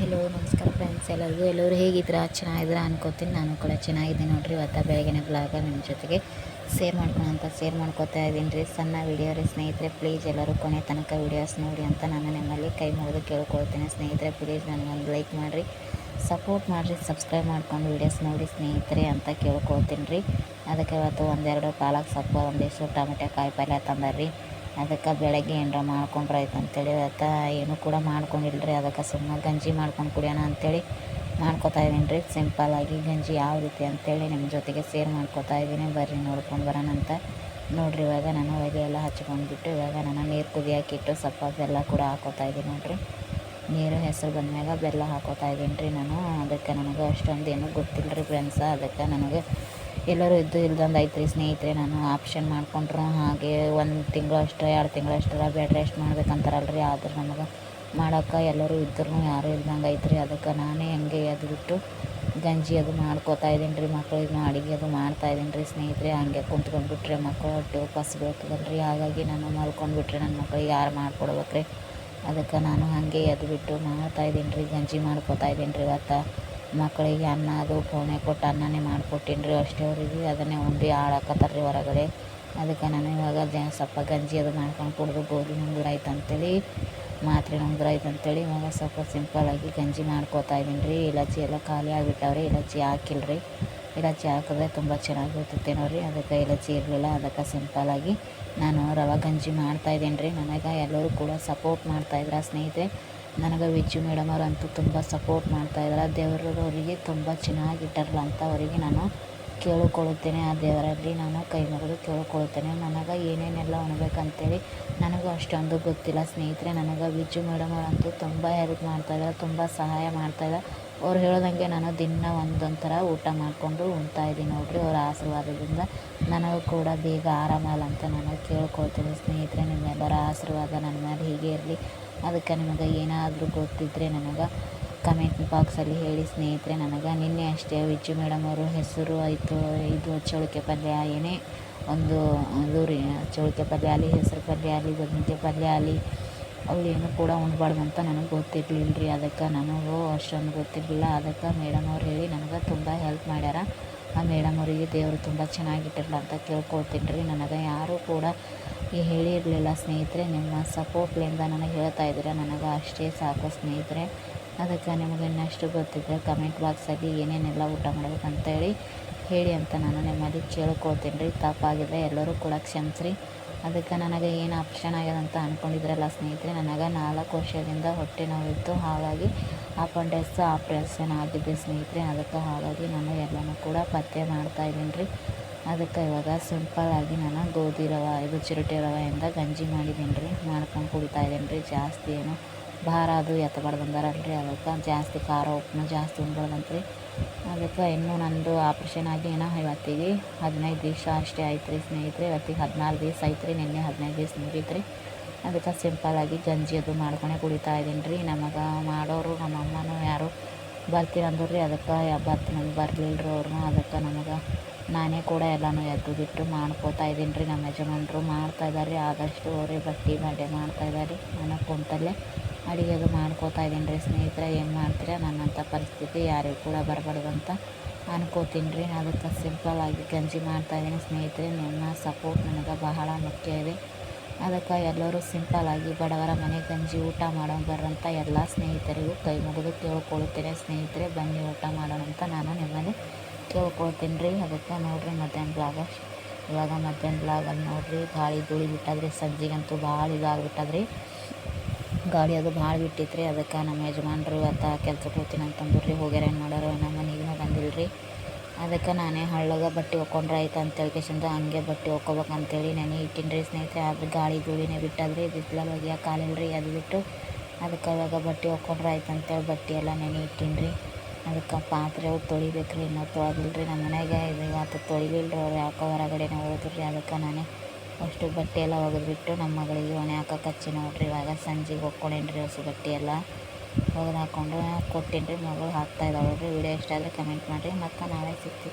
Hello ನಮಸ್ಕಾರ friends ಎಲ್ಲರಿಗೂ? ಎಲ್ಲರೂ ಹೇಗಿದ್ದೀರಾ? ಚೆನ್ನಾಗಿದ್ದೀರಾ ಅನ್ಕೋತೀನಿ. ನಾನು ಕೂಡ ಚೆನ್ನಾಗಿದ್ದೀನಿ ನೋಡಿರಿ. ಇವತ್ತು ಬೆಳಗಿನ ಬ್ಲಾಗ ನಿಮ್ಮ ಜೊತೆಗೆ ಶೇರ್ ಮಾಡ್ಕೊಳ ಅಂತ ಶೇರ್ ಮಾಡ್ಕೋತಾ ಇದ್ದೀನಿ ರೀ. ಸಣ್ಣ ವಿಡಿಯೋ ರೀ. ಸ್ನೇಹಿತರೆ ಪ್ಲೀಸ್ ಎಲ್ಲರೂ ಕೊನೆ ತನಕ ವೀಡಿಯೋಸ್ ನೋಡಿ ಅಂತ ನಾನು ನಿಮ್ಮಲ್ಲಿ ಕೈ ಮುಗಿದು ಕೇಳ್ಕೊಳ್ತೀನಿ. ಸ್ನೇಹಿತರೆ ಪ್ಲೀಸ್ ನನಗೊಂದು ಲೈಕ್ ಮಾಡಿರಿ. ಸಪೋರ್ಟ್ ಮಾಡಿರಿ. ಸಬ್ಸ್ಕ್ರೈಬ್ ಮಾಡ್ಕೊಂಡು ವೀಡಿಯೋಸ್ ನೋಡಿ ಸ್ನೇಹಿತರೆ ಅಂತ ಕೇಳ್ಕೊಳ್ತೀನಿ ರೀ. ಅದಕ್ಕೆ ಇವತ್ತು ಒಂದೆರಡು ಪಾಲಕ್ ಸೊಪ್ಪು, ಒಂದಿಷ್ಟು ಟೊಮೆಟೊ ಕಾಯಿ ಪಲ್ಯ ತಂದಾರ್ರಿ. ಅದಕ್ಕೆ ಬೆಳಗ್ಗೆ ಏನರ ಮಾಡ್ಕೊಂಡ್ರೆ ಆಯ್ತು ಅಂತೇಳಿ ಅತ್ತ ಏನೂ ಕೂಡ ಮಾಡ್ಕೊಂಡಿಲ್ಲ ರೀ ಅದಕ್ಕೆ ಸುಮ್ಮನೆ ಗಂಜಿ ಮಾಡ್ಕೊಂಡು ಕುಡಿಯೋಣ ಅಂತೇಳಿ ಮಾಡ್ಕೊತಾ ಇದ್ದೀನಿ ರೀ. ಸಿಂಪಲ್ಲಾಗಿ ಗಂಜಿ ಯಾವ ರೀತಿ ಅಂತೇಳಿ ನಿಮ್ಮ ಜೊತೆಗೆ ಸೇರ್ ಮಾಡ್ಕೊತಾ ಇದ್ದೀನಿ. ಬರ್ರಿ ನೋಡ್ಕೊಂಡು ಬರೋಣ ಅಂತ. ನೋಡಿರಿ ಇವಾಗ ನಾನು ಹೊಗೆ ಎಲ್ಲ ಹಚ್ಕೊಂಡ್ಬಿಟ್ಟು ಇವಾಗ ನಾನು ನೀರು ಕುದಿಯೋಕ್ಕಿಟ್ಟು ಸ್ವಲ್ಪ ಬೆಲ್ಲ ಕೂಡ ಹಾಕೋತಾ ಇದ್ದೀನಿ ನೋಡಿರಿ. ನೀರು ಹೆಸರು ಬಂದಮ್ಯಾಗ ಬೆಲ್ಲ ಹಾಕೋತಾ ಇದ್ದೀನಿ ರೀ ನಾನು. ಅದಕ್ಕೆ ನನಗೆ ಅಷ್ಟೊಂದು ಏನೂ ಗೊತ್ತಿಲ್ಲ ರೀ ಫ್ರೆಂಡ್ಸ ಅದಕ್ಕೆ ನನಗೆ ಎಲ್ಲರೂ ಇದ್ದು ಇಲ್ದಂದು ಐತೆ ರೀ ಸ್ನೇಹಿತರೆ, ನಾನು ಆಪ್ಷನ್ ಮಾಡ್ಕೊಂಡ್ರು. ಹಾಗೆ ಒಂದು ತಿಂಗಳು ಅಷ್ಟು, ಎರಡು ತಿಂಗಳು ಅಷ್ಟರ ಬೆಡ್ ರೆಸ್ಟ್ ರೀ ಆದ್ರೆ ನಮಗೆ ಮಾಡೋಕೆ ಎಲ್ಲರೂ ಇದ್ರೂ ಯಾರೂ ಇಲ್ದಂಗೆ ಐತೆ ಅದಕ್ಕೆ ನಾನೇ ಹಂಗೆ ಅದು ಬಿಟ್ಟು ಗಂಜಿ ಅದು ಮಾಡ್ಕೋತಾ ಇದ್ದೀನಿ ರೀ, ಮಕ್ಳಿಗೆ ಅಡುಗೆ ಅದು ಮಾಡ್ತಾ ಇದ್ದೀನಿ ರೀ ಸ್ನೇಹಿತರೆ. ಹಂಗೆ ಕುಂತ್ಕೊಂಡ್ಬಿಟ್ರೆ ಮಕ್ಕಳು ಹೊಟ್ಟೆ ಬೀಳ್ತದಲ್ಲ ರೀ ಹಾಗಾಗಿ ನಾನು ಮಲ್ಕೊಂಡ್ಬಿಟ್ರೆ ನನ್ನ ಮಕ್ಕಳಿಗೆ ಯಾರು ಮಾಡ್ಕೊಡ್ಬೇಕು ರೀ ಅದಕ್ಕೆ ನಾನು ಹಾಗೆ ಅದು ಬಿಟ್ಟು ಮಾಡ್ತಾ ಇದ್ದೀನಿ ರೀ, ಗಂಜಿ ಮಾಡ್ಕೋತಾ ಇದ್ದೀನಿ ರೀ ಇವತ್ತು. ಮಕ್ಕಳಿಗೆ ಅನ್ನ, ಅದು ಪೋಣೆ ಕೊಟ್ಟು ಅನ್ನನೇ ಮಾಡಿಕೊಟ್ಟೀನಿ ರೀ ಅಷ್ಟೇ ಅವ್ರಿಗೆ ಅದನ್ನೇ ಉಂಡು ಆಡಕತ್ತಾರ ರೀ ಹೊರಗಡೆ. ಅದಕ್ಕೆ ನಾನು ಇವಾಗ ಜ, ಸ್ವಲ್ಪ ಗಂಜಿ ಅದು ಮಾಡ್ಕೊಂಡು ಕುಡಿದು ಗೋಧಿ ಉಂಗುರ ಆಯ್ತು ಅಂತೇಳಿ, ಮಾತ್ರೆ ನುಂಗುರ ಆಯ್ತು ಅಂತೇಳಿ ಇವಾಗ ಸ್ವಲ್ಪ ಸಿಂಪಲ್ಲಾಗಿ ಗಂಜಿ ಮಾಡ್ಕೋತಾ ಇದ್ದೀನಿ ರೀ ಇಲಾಚಿ ಎಲ್ಲ ಖಾಲಿ ಆಗಿಬಿಟ್ಟವ್ರಿ ಇಲಾಚಿ ಹಾಕಿಲ್ಲ ರೀ ಇಲಾಚಿ ಹಾಕಿದ್ರೆ ತುಂಬ ಚೆನ್ನಾಗಿರ್ತೈತೇನೋ ರೀ ಅದಕ್ಕೆ ಇಲಾಚಿ ಇರಲಿಲ್ಲ, ಅದಕ್ಕೆ ಸಿಂಪಲ್ಲಾಗಿ ನಾನು ರವೆ ಗಂಜಿ ಮಾಡ್ತಾಯಿದ್ದೀನಿ ರೀ ನನಗೆ ಎಲ್ಲರೂ ಕೂಡ ಸಪೋರ್ಟ್ ಮಾಡ್ತಾಯಿದ್ರ ಸ್ನೇಹಿತರೆ. ನನಗೆ ವಿಜ್ಜು ಮೇಡಮ್ ಅವರಂತೂ ತುಂಬ ಸಪೋರ್ಟ್ ಮಾಡ್ತಾಯಿದ್ದಾರೆ ದೇವರವರಿಗೆ ತುಂಬ ಚೆನ್ನಾಗಿಟ್ಟಾರಲ್ಲ ಅಂತ ಅವರಿಗೆ ನಾನು ಕೇಳಿಕೊಳ್ಳುತ್ತೇನೆ. ಆ ದೇವರಲ್ಲಿ ನಾನು ಕೈ ಮುಗಿದು ಕೇಳಿಕೊಳ್ಳುತ್ತೇನೆ. ನನಗೆ ಏನೇನೆಲ್ಲ ಉಣ್ಬೇಕಂತೇಳಿ ನನಗೂ ಅಷ್ಟೊಂದು ಗೊತ್ತಿಲ್ಲ. ಸ್ನೇಹಿತರೆ, ನನಗೆ ವಿಜ್ಜು ಮೇಡಮ್ ಅವರಂತೂ ತುಂಬ ಹೆಲ್ಪ್ ಮಾಡ್ತಾಯಿದ್ದಾರೆ ತುಂಬ ಸಹಾಯ ಮಾಡ್ತಾಯಿದ್ದಾರೆ ಅವ್ರು ಹೇಳ್ದಂಗೆ ನಾನು ದಿನ ಒಂದೊಂಥರ ಊಟ ಮಾಡಿಕೊಂಡು ಉಣ್ತಾಯಿದ್ದೀನಿ ನೋಡಿರಿ. ಅವರ ಆಶೀರ್ವಾದದಿಂದ ನನಗೂ ಕೂಡ ಬೇಗ ಆರಾಮಲ್ಲ ಅಂತ ನಾನು ಕೇಳ್ಕೊಳ್ತೀನಿ. ಸ್ನೇಹಿತರೆ, ನಿಮ್ಮೆಲ್ಲರ ಆಶೀರ್ವಾದ ನನ್ನ ಮೇಲೆ ಹೀಗೆ ಇರಲಿ. ಅದಕ್ಕೆ ನಿಮಗೆ ಏನಾದರೂ ಗೊತ್ತಿದ್ದರೆ ನನಗೆ ಕಮೆಂಟ್ ಬಾಕ್ಸಲ್ಲಿ ಹೇಳಿ ಸ್ನೇಹಿತರೆ, ನನಗೆ ನಿನ್ನೆ ಅಷ್ಟೇ ವಿಜ್ಜು ಮೇಡಮ್ ಅವರು ಹೆಸರು ಆಯಿತು, ಇದು ಚೌಳಿಕೆ ಪಲ್ಯ ಏನೇ ಒಂದು ಅದು ಚೌಳಿಕೆ ಪಲ್ಯ ಆಗಲಿ ಹೆಸರು ಪಲ್ಯ ಆಗಲಿ ಬದ್ನಿಕಾಯಿ ಪಲ್ಯ ಆಗಲಿ ಅವಳು ಏನು ಕೂಡ ಉಣ್ಬಾರ್ದು ಅಂತ ನನಗೆ ಗೊತ್ತಿರಲಿಲ್ಲ ರೀ ಅದಕ್ಕೆ ನನಗೂ ಅಷ್ಟೊಂದು ಗೊತ್ತಿರಲಿಲ್ಲ. ಅದಕ್ಕೆ ಮೇಡಮ್ ಅವ್ರು ಹೇಳಿ ನನಗೆ ತುಂಬ ಹೆಲ್ಪ್ ಮಾಡ್ಯಾರ. ಆ ಮೇಡಮ್ ಅವರಿಗೆ ದೇವರು ತುಂಬ ಚೆನ್ನಾಗಿಟ್ಟಿರಲ್ಲ ಅಂತ ಕೇಳ್ಕೊಳ್ತೀನಿ ರೀ. ನನಗೆ ಯಾರೂ ಕೂಡ ಹೇಳಿರಲಿಲ್ಲ ಸ್ನೇಹಿತರೆ, ನಿಮ್ಮ ಸಪೋರ್ಟ್ಲಿಂದ ನನಗೆ ಹೇಳ್ತಾ ಇದ್ದೀರ, ನನಗೆ ಅಷ್ಟೇ ಸಾಕು ಸ್ನೇಹಿತರೆ. ಅದಕ್ಕೆ ನಿಮಗೆ ಇನ್ನಷ್ಟು ಗೊತ್ತಿದ್ದರೆ ಕಮೆಂಟ್ ಬಾಕ್ಸಲ್ಲಿ ಏನೇನೆಲ್ಲ ಊಟ ಮಾಡ್ಬೇಕಂತೇಳಿ ಹೇಳಿ ಅಂತ ನಾನು ನಿಮ್ಮಲ್ಲಿ ಕೇಳ್ಕೊಳ್ತೀನಿ ರೀ. ತಪ್ಪಾಗಿದೆ, ಎಲ್ಲರೂ ಕೂಡ ಕ್ಷಮಿಸ್ರಿ. ಅದಕ್ಕೆ ನನಗೆ ಏನು ಆಪ್ಷನ್ ಆಗ್ಯದ ಅಂತ ಅಂದ್ಕೊಂಡಿದ್ರಲ್ಲ ಸ್ನೇಹಿತರೆ, ನನಗೆ ನಾಲ್ಕು ವರ್ಷದಿಂದ ಹೊಟ್ಟೆ ನೋವಿತ್ತು. ಹಾಗಾಗಿ ಅಪೆಂಡಿಕ್ಸ್ ಆಪ್ರೇಷನ್ ಆಗಿದ್ದೆ ಸ್ನೇಹಿತರೆ. ಅದಕ್ಕೆ ಹಾಗಾಗಿ ನಾನು ಎಲ್ಲನೂ ಕೂಡ ಪತ್ತೆ ಮಾಡ್ತಾಯಿದ್ದೀನಿ ರೀ. ಅದಕ್ಕೆ ಇವಾಗ ಸಿಂಪಲ್ಲಾಗಿ ನಾನು ಗೋಧಿ ರವೆ, ಇದು ಚಿರೋಟಿ ರವೆಯಿಂದ ಗಂಜಿ ಮಾಡಿದ್ದೀನಿ ರೀ. ಮಾಡ್ಕೊಂಡು ಕುಡಿತಾ ಇದ್ದೀನಿ ರೀ. ಜಾಸ್ತಿ ಏನು ಭಾರ ಅದು ಎತ್ತಬಾರ್ದು ಅಂದಾರಲ್ರಿ. ಅದಕ್ಕೆ ಜಾಸ್ತಿ ಖಾರ, ಉಪ್ಪನ್ನ ಜಾಸ್ತಿ ಉಣ್ಬಾರ್ದಂತ್ರಿ ಅದಕ್ಕೆ ಇನ್ನೂ ನಂದು ಆಪ್ರೇಷನ್ ಆಗಿ ಏನೋ ಇವತ್ತಿಗೆ ಹದಿನೈದು ದಿವಸ ಅಷ್ಟೇ ಆಯ್ತು ರೀ ಸ್ನೇಹಿತರೆ. ಇವತ್ತಿಗೆ ಹದಿನಾರು ದಿವಸ ಆಯ್ತು ರೀ. ನಿನ್ನೆ ಹದಿನೈದು ದಿವಸ ಮುಗೀತು ರೀ. ಅದಕ್ಕೆ ಸಿಂಪಲ್ಲಾಗಿ ಗಂಜಿ ಅದು ಮಾಡ್ಕೊಂಡೇ ಕುಡಿತಾ ಇದ್ದೀನಿ ರೀ. ನಮಗೆ ಮಾಡೋರು ನಮ್ಮ ಅಮ್ಮನೂ ಯಾರು ಬರ್ತೀನಿ ರೀ. ಅದಕ್ಕೆ ಬರ್ತೀನಿ. ಬರಲಿಲ್ಲರೂ ಅವ್ರನ್ನೂ ಅದಕ್ಕೆ ನಮಗೆ ನಾನೇ ಕೂಡ ಎಲ್ಲನೂ ಎದ್ದು ಬಿಟ್ಟು ಮಾಡ್ಕೋತಾ ಇದ್ದೀನಿ ರೀ. ನಮ್ಮ ಯಜಮಾನರು ಮಾಡ್ತಾ ಇದ್ದಾರೆ ರೀ ಆದಷ್ಟು ಅವರೇ ಬಟ್ಟೆ ಮಾಡಿ ಮಾಡ್ತಾ ಇದ್ದಾರೆ ನಾನು ಕುಂತಲ್ಲೇ ಅಡುಗೆದು ಮಾಡ್ಕೋತಾ ಇದ್ದೀನಿ ರೀ. ಸ್ನೇಹಿತರೆ, ಏನು ಮಾಡ್ತೀರಾ? ನನ್ನಂಥ ಪರಿಸ್ಥಿತಿ ಯಾರಿಗೂ ಕೂಡ ಬರಬಾರ್ದು ಅಂತ ಅನ್ಕೋತೀನಿ ರೀ. ಅದಕ್ಕೆ ಸಿಂಪಲ್ ಆಗಿ ಗಂಜಿ ಮಾಡ್ತಾಯಿದ್ದೀನಿ ಸ್ನೇಹಿತರೆ ನಿಮ್ಮ ಸಪೋರ್ಟ್ ನನಗೆ ಬಹಳ ಮುಖ್ಯ ಇದೆ. ಅದಕ್ಕೆ ಎಲ್ಲರೂ ಸಿಂಪಲ್ಲಾಗಿ ಬಡವರ ಮನೆ ಗಂಜಿ ಊಟ ಮಾಡೋ ಬರ್ರಂತ ಎಲ್ಲ ಸ್ನೇಹಿತರಿಗೂ ಕೈ ಮುಗಿದು ಕೇಳ್ಕೊಳ್ತೇನೆ. ಸ್ನೇಹಿತರೆ, ಬನ್ನಿ ಊಟ ಮಾಡೋಣ ಅಂತ ನಾನು ನಿಮ್ಮಲ್ಲಿ ಕೇಳ್ಕೊಳ್ತೀನಿ ರೀ ಅದಕ್ಕೆ ನೋಡಿರಿ ಮಧ್ಯಾಹ್ನ ಬ್ಲಾಗ ಇವಾಗ ಮಧ್ಯಾಹ್ನ ಬ್ಲಾಗಲ್ಲಿ ನೋಡಿರಿ, ಗಾಳಿ ಧೂಳಿ ಬಿಟ್ಟದ್ರಿ. ಸಂಜೆಗಂತೂ ಭಾಳ ಇದಾಗ್ಬಿಟ್ಟದ್ರಿ. ಗಾಳಿ ಅದು ಭಾಳ ಬಿಟ್ಟಿತ್ತು ರೀ ಅದಕ್ಕೆ ನಮ್ಮ ಯಜಮಾನರು, ಅತ್ತ ಕೆಲ್ಸಕ್ಕೆ ಹೋಗ್ತೀನಿ ಅಂತಂದ್ರು ರೀ ಹೋಗ್ಯಾರ ಏನು ಮಾಡೋರು? ನಮ್ಮ ಮನೆಗೂ ಬಂದಿಲ್ಲ ರೀ ಅದಕ್ಕೆ ನಾನೇ ಹಳ್ಳಾಗ ಬಟ್ಟೆ ಒಕ್ಕೊಂಡ್ರೆ ಆಯ್ತು ಅಂತೇಳಿ ಕೇಸಿಂದ ಹಂಗೆ ಬಟ್ಟೆ ಒಕ್ಕೋಬೇಕಂತೇಳಿ ನೆನೆ ಇಟ್ಟಿನಿ ರೀ ಸ್ನೇಹಿತರೆ. ಆದ್ರೆ ಗಾಳಿ ಧೂಳಿನೇ ಬಿಟ್ಟದ್ರಿ ಬಿಸಿಲ ಕಾಲಿಲ್ಲ ರೀ ಅದು ಬಿಟ್ಟು ಅದಕ್ಕೆ ಅವಾಗ ಬಟ್ಟೆ ಒಕ್ಕೊಂಡ್ರೆ ಆಯ್ತು ಅಂತೇಳಿ ಬಟ್ಟೆ ಎಲ್ಲ ನೆನೆ ಇಟ್ಟಿನಿ ರೀ ಅದಕ್ಕೆ ಪಾತ್ರೆ ಅವ್ರು ತೊಳಿಬೇಕು ರೀ ಇನ್ನೂ ತೊಳೆದಿಲ್ಲ ರೀ ನಮ್ಮ ಮನೆಗೆ. ಇದು ಇವತ್ತು ತೊಳಿಲಿಲ್ಲ ಅವ್ರು, ಯಾಕೋ ಹೊರಗಡೆನೇ ಹೋದ್ರಿ. ಅದಕ್ಕೆ ನಾನೇ ಅಷ್ಟು ಬಟ್ಟೆ ಎಲ್ಲ ಒಗೆದ್ಬಿಟ್ಟು ನಮ್ಮ ಮಗಳಿಗೆ ಒಣ ಹಾಕಕ್ಕೆ ಹಚ್ಚಿ ನೋಡ್ರಿ. ಇವಾಗ ಸಂಜೆಗೆ ಒಕ್ಕೊಂಡೇನಿ ರೀ ಹೊಸ ಬಟ್ಟೆ ಎಲ್ಲ. ಒಗೆದು ಹಾಕ್ಕೊಂಡು ಕೊಟ್ಟೇನಿ ಮಗಳು ಹಾಕ್ತಾ ರೀ ವಿಡಿಯೋ ಇಷ್ಟ ಆದರೆ ಕಮೆಂಟ್ ಮಾಡಿರಿ. ಮತ್ತು ನಾಳೆ ಸಿಗ್ತೀವಿ.